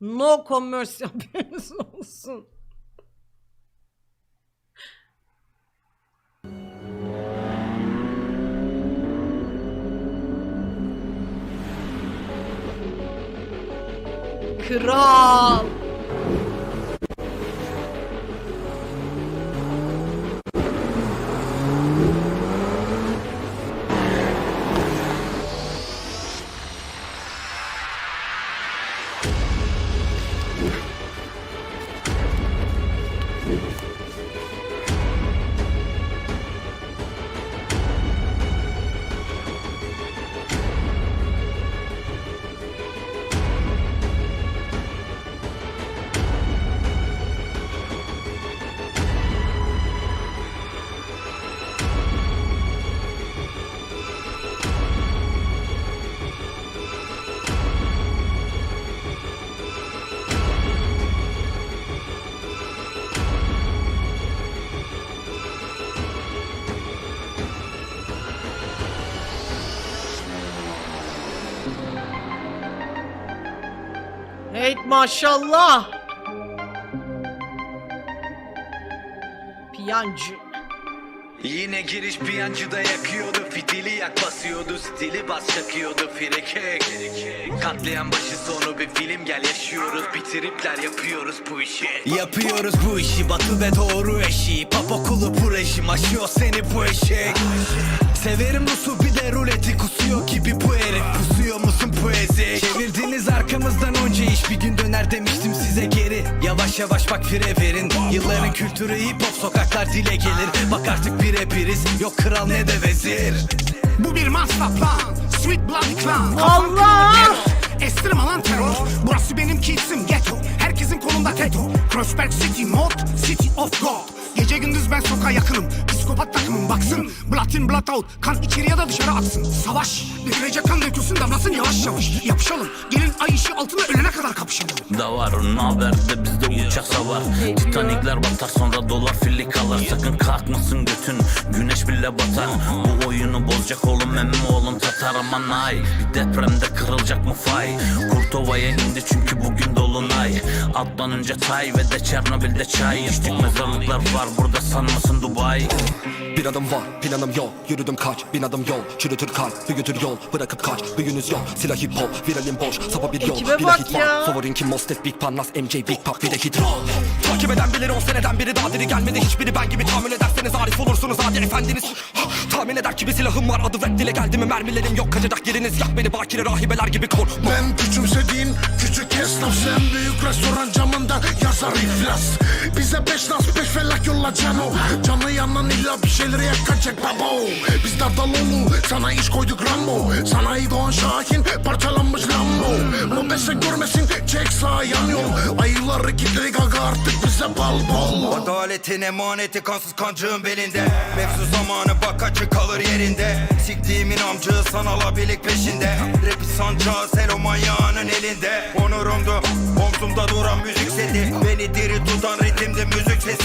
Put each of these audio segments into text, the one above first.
No commerce haberiniz olsun. Kral. Hey maşallah. Piyancı. Yine giriş bir yancıda yakıyordu. Fitili yak basıyordu. Stili bas çakıyordu. Frikik Katlayan başı sonu bir film. Gel yaşıyoruz. Bitiripler yapıyoruz bu işi. Yapıyoruz bu işi. Batı ve doğru eşi. Pop okulu bu rejim. Aşıyor seni bu eşek. Severim Rus'u. Bir de ruleti kusuyor gibi bu herif. Pusuyor iş bir gün döner demiştim size geri. Yavaş yavaş bak fire verin. Yılların kültürü hip hop sokaklar dile gelir. Bak artık birebiriz yok kral ne de vezir. Bu bir master plan Sweet bloody clan. Allah! Estirme lan terör. Burası benim kitsim ghetto. Herkesin kolunda teto. Crossback City mod City of God Gece gündüz ben sokağa yakınım. Psikopat takımım baksın. Blood in blood out Kan içeri ya da dışarı atsın. Savaş. Dökülecek kan dökülsün damlasın yavaş yavaş. Yapışalım. Gelin ay ışığı altında ölene kadar kapışalım. Da var Haberde bizde uçak savar Titanikler batar sonra dolar filli kalır. Sakın kalkmasın götün güneş bile batar. Bu oyunu bozacak oğlum emmi oğlum Tatar. Aman ay depremde kırılacak mı fay? Kurtova'ya indi çünkü bugün dolunay. Attan önce tay ve de Çernobil'de çay. İçtik mezarlıklar var burada sanmasın Dubai. Bir adım var planım yok. Yürüdüm kaç bin adım yol. Çürütür kalp büyütür yol. Bırakıp kaç büyünüz yok. Silah hip hop viralim boş. Sapa bir yol Ekibe Bir bak hit ya. var Favorin kim? Mostet Big Parnas MJ Big Pop bir de hit roll Takip eden bilir on seneden biri daha diri gelmedi. Hiçbiri ben gibi tahmin ederseniz arif olursunuz. Hadi efendiniz. Tahmin eder ki bir silahım var. Adı rap dile geldi mi? Mermilerim yok. Kaçacak yeriniz yak beni bakire rahibeler gibi kor Ben küçümsediğin küçük esnaf. Sen büyük restoran camında yazar iflas Bize beş nas beş felak yolla cano Canı yanan illa bir şeyleri yakacak babo. Biz Dardaloğlu sana iş koyduk Rambo. Sanayi Doğan Şahin parçalanmış Lambo. Mobese görmesin çek sağ yan yol. Ayıları kilitledik aga artık bize bal bol. Adaletin emaneti kansız kancığın belinde. Mevzu zamanı bak açık kalır yerinde. Siktiğimin amcığı sanal abilik peşinde. Rapi sancağı selo manyağının elinde. Onurumdu omzumda duran müzik seti. Beni diri tutan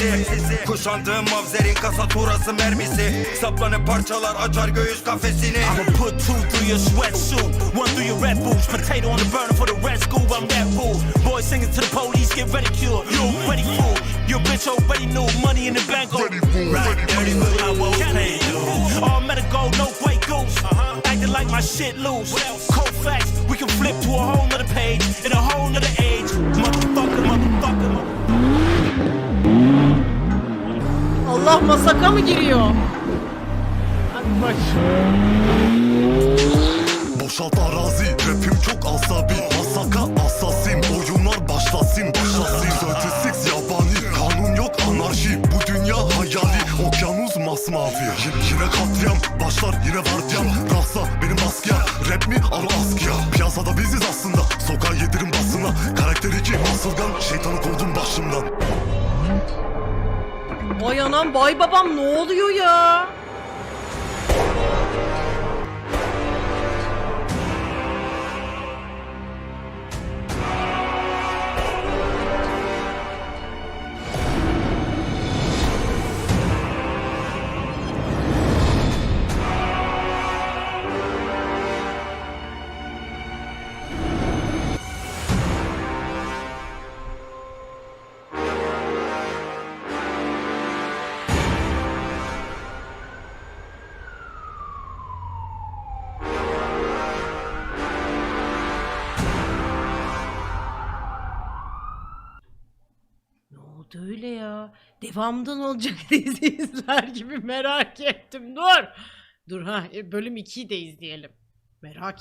sesi Kuşandığım mavzerin kasaturası mermisi Saplanıp parçalar açar göğüs kafesini I'ma put two through your sweatsuit, one through your red boots. Potato on the burner for the red school. I'm that fool. Boys singing to the police, get ridiculed. You ready fool? Your bitch already knew money in the bank. Oh, right, dirty fool. I won't pay you. All medical, no Grey Goose. Uh-huh. Acting like my shit loose. Cold facts, we can flip to a whole nother page in a whole nother Allah masaka mı giriyor? Boşalt arazi rapim çok asabi. Masaka asasin oyunlar başlasın başlasın. 36 yabani kanun yok anarşi. Bu dünya hayali okyanus masmavi. Y- Yine katliam başlar yine vardiyam. Rasta benim baskıya rap mi al askıya Piyasada biziz aslında sokağa yedirin basına. Karakter iki asılgan şeytanı kovdum başımdan Vay anam vay babam ne oluyor ya? Evet öyle ya. Devamından olacak dizi izler gibi merak ettim. Dur. Dur ha bölüm 2'yi de izleyelim. Merak